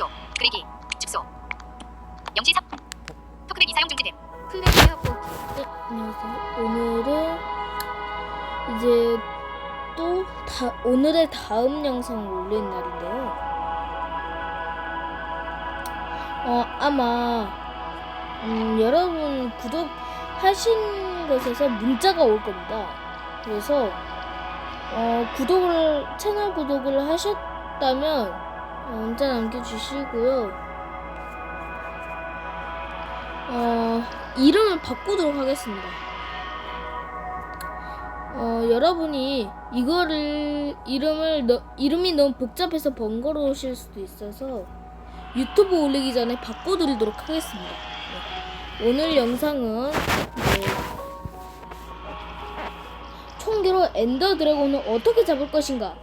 축소 그리기 축소 영시 3 토크백 이사용 중지됨 플레이어 보기 네, 안녕하세요. 오늘은 이제 또 다, 오늘의 다음 영상을 올린 날인데요. 어, 아마 음, 여러분 구독하신 곳에서 문자가 올 겁니다. 그래서 어, 구독을 채널 구독을 하셨다면 어, 문자 남겨주시고요. 어, 이름을 바꾸도록 하겠습니다. 어, 여러분이 이거를 이름을 너, 이름이 너무 복잡해서 번거로우실 수도 있어서 유튜브 올리기 전에 바꿔드리도록 하겠습니다. 네. 오늘 영상은 네, 총기로 엔더 드래곤을 어떻게 잡을 것인가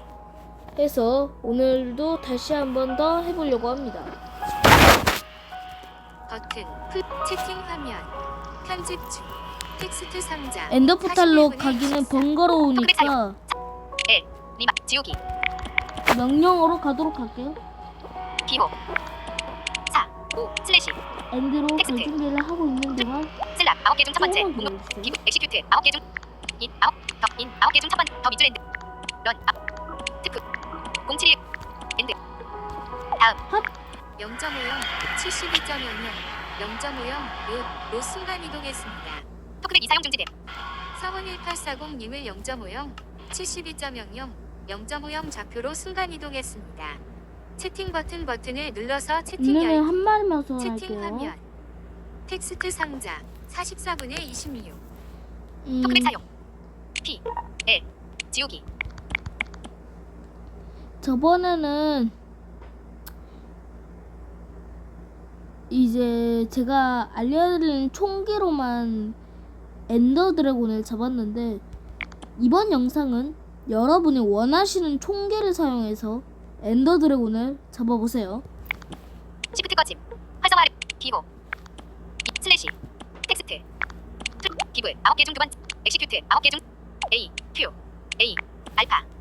해서 오늘도 다시 한 번 더 해보려고 합니다. 버튼 풀 채팅 화면 편집 중 텍스트 상자 엔더 포탈로 41분의 가기는 24. 번거로우니까 1 리마 지우기 명령어로 가도록 할게요. 기호 4 5 슬래시 엔드로 텍스트. 결준비를 하고 있는 동안 슬랍 9개 중 첫 번째. 기부 엑시큐트 9개 중인 9 더인 9개 중 첫 번째 더 미드랜드 런 업, 특급 071 엔드. 다음. 0.50 72.00 0.50 로 순간 이동했습니다. 토크백 이사용 중지됨. 서원 1840님을 0.50 72.00 0.50 좌표로 순간 이동했습니다. 채팅 버튼 버튼을 눌러서 채팅 이번에 열한 마리만 더 채팅 할게요. 화면. 텍스트 상자 44분의 26 음, 토크백 사용. P L 지우기 저번에는 이제 제가 알려드린 총기로만 엔더 드래곤을 잡았는데 이번 영상은 여러분이 원하시는 총기를 사용해서 엔더 드래곤을 잡아보세요. 시프트 꺼짐 활성화 기호 이 슬래시 텍스트 풀 기브 9개 중 두 번째 엑시큐트 9개 중 A Q A 알파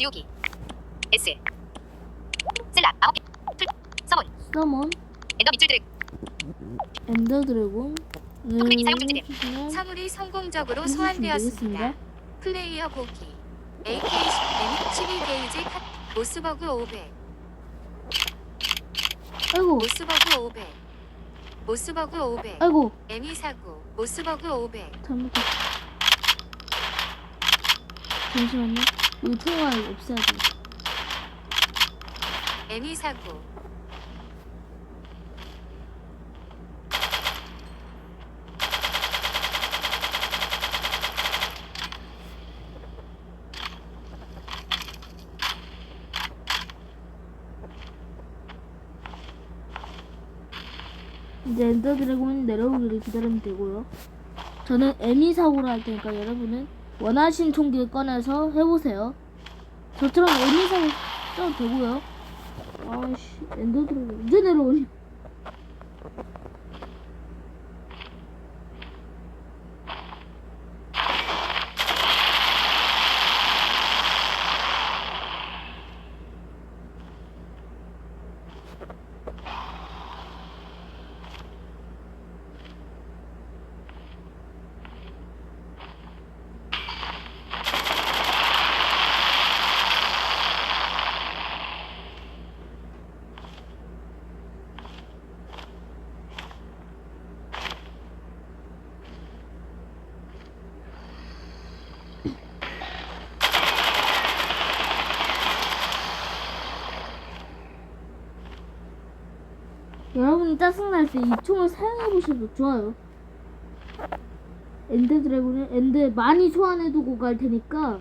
지우기. S. 슬랍 9개. 풀 서문. 서먼 엔더 밑줄 드래그 엔더 드래곤. 토크백이 사용 중지됨. 을 사물이 성공적으로 소환되었습니다. 플레이어 보기. AK-12 게이지 컷 모스버그 500 아이고. 모스버그 500 모스버그 500 아이고. 에미 사구 모스버그 500 잘못했어. 잠시만요. 이 통화를 없애야 돼. 에미 사구 이제 엔더 드래곤 내려오기를 기다리면 되고요. 저는 에미 사고를 할 테니까 여러분은 원하신 총기를 꺼내서 해보세요. 저처럼 사고 써도 되고요. 아씨 엔더 드래곤 언제 내려오니? 여러분이 짜증날 때 이 총을 사용해보셔도 좋아요. 엔드 드래곤은 엔드 많이 소환해두고 갈 테니까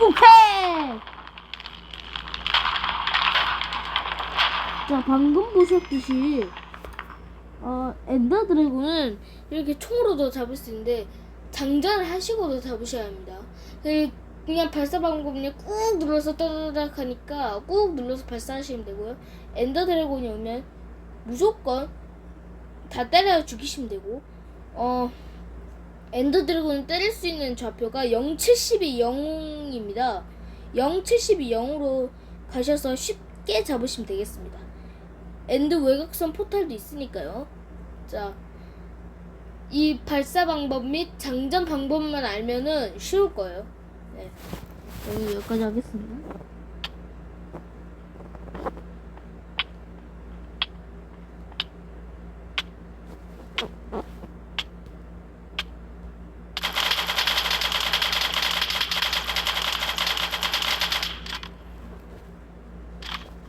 오케이! 자, 방금 보셨듯이, 어, 엔더 드래곤은 이렇게 총으로도 잡을 수 있는데, 장전을 하시고도 잡으셔야 합니다. 그- 그냥 발사 방법은 꾹 눌러서 따다닥 하니까 꾹 눌러서 발사하시면 되고요. 엔더 드래곤이 오면 무조건 다 때려 죽이시면 되고, 어, 엔더 드래곤을 때릴 수 있는 좌표가 072 0입니다. 072 0으로 가셔서 쉽게 잡으시면 되겠습니다. 엔드 외곽선 포탈도 있으니까요. 자, 이 발사 방법 및 장전 방법만 알면은 쉬울 거예요. 네. 오늘 여기까지 하겠습니다.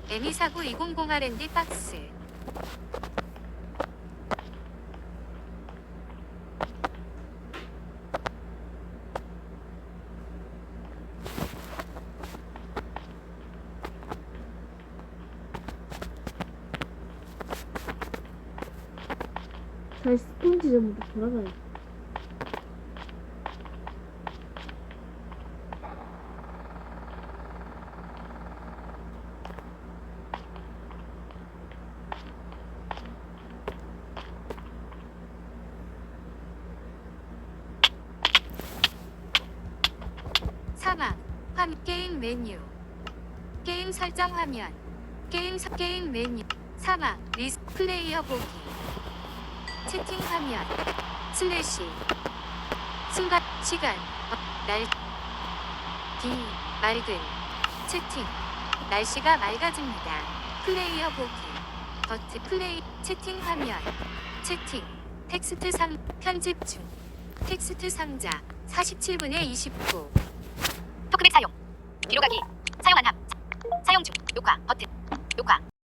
에미사고 200 R&D 박스. 다시 스폰지 전부터 돌아가야 사막. 함 게임 메뉴. 게임 설정 화면. 게임 서 게임 메뉴. 사막. 리스 플레이어 보기. 채팅 화면. 슬래시. 순간 시간. 어, 날. 비. 맑은. 채팅. 날씨가 맑아집니다. 플레이어 보기. 버트 플레이 채팅 화면. 채팅. 텍스트 상 편집 중. 텍스트 상자 47분의 29. 뒤로 가기. 사용 안함. 사용 중. 녹화 버튼. 녹화.